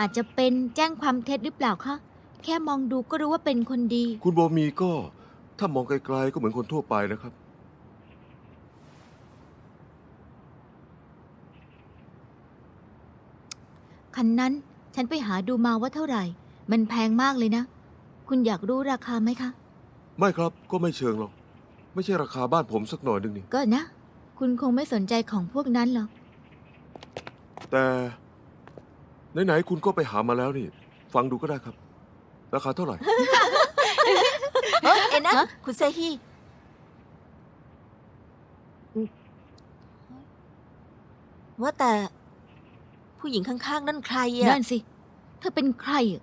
อาจจะเป็นแจ้งความเท็จหรือเปล่าคะ แค่มองดูก็รู้ว่าเป็นคนดี คุณโบมีก็ ถ้ามองไกลๆก็เหมือนคนทั่วไปนะครับ คันนั้นฉันไปหาดูมาว่าเท่าไหร่ มันแพงมากเลยนะ คุณอยากรู้ราคาไหมคะ ไม่ครับก็ไม่เชิงหรอก ไม่ใช่ราคาบ้านผมสักหน่อยหนึงนี่ ก็นะ คุณคงไม่สนใจของพวกนั้นหรอก แต่ ไหนๆคุณก็ไปหามาแล้วนี่ ฟังดูก็ได้ครับ ราคาเท่าไหร่เฮ้ยเอ็นนะฮะคุณเซฮีว่าแต่ ผู้หญิงข้างๆ นั่นใครอะ นั่นสิ เธอเป็นใครอะ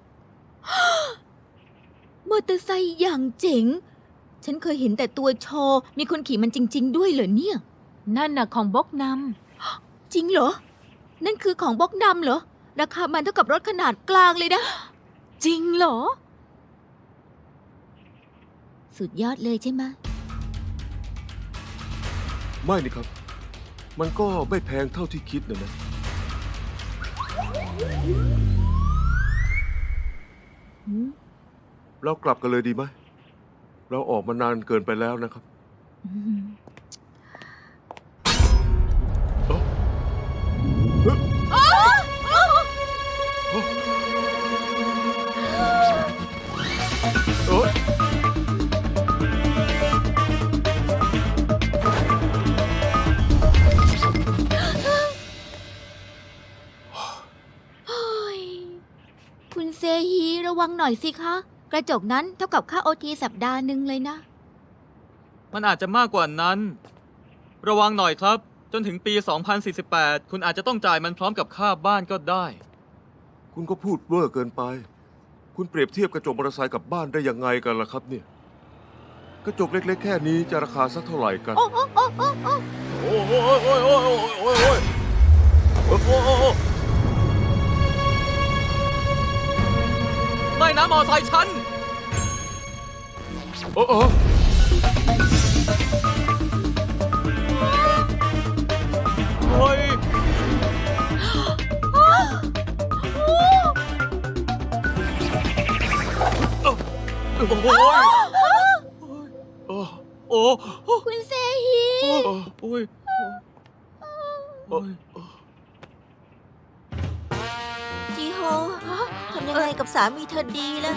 มอเตอร์ไซค์อย่างเจ๋ง ฉันเคยเห็นแต่ตัวโชว์มีคนขี่มันจริง ๆ ด้วยเหรอเนี่ย นั่นน่ะของบกนจริงเหรอ นั่นคือของบล็อกดำเหรอ ราคามันเท่ากับรถขนาดกลางเลยนะำจริงเหรอ สุดยอดเลยใช่ไหมไม่นี่ครับ มันก็ไม่แพงเท่าที่คิดนะนะ หืมเรากลับกันเลยดีไหม เราออกมานานเกินไปแล้วนะครับ อืม เอ้ยเฮ้ย คุณเซฮีระวังหน่อยสิคะ กระจกนั้นเท่ากับค่าโอทีสัปดาห์หนึ่งเลยนะ มันอาจจะมากกว่านั้น ระวังหน่อยครับ จนถึงปี 2048 คุณอาจจะต้องจ่ายมันพร้อมกับค่าบ้านก็ได้ คุณก็พูดเวอร์เกินไป คุณเปรียบเทียบกระจกมอเตอร์ไซค์กับบ้านได้ยังไงกันล่ะครับเนี่ย กระจกเล็กๆ แค่นี้จะราคาสักเท่าไหร่กัน โอ้โอ้โอ้โอ้โอ้โอ้โอ้โอ้โอ้โอ้โอ้โอ้โอ้ไม่นะมอไซค์ฉันเออเอ โอ้ยเออโอ้คุณเซฮีโอ้ยโอ้ยจีโฮทำยังไงกับสามีเธอดีล่ะ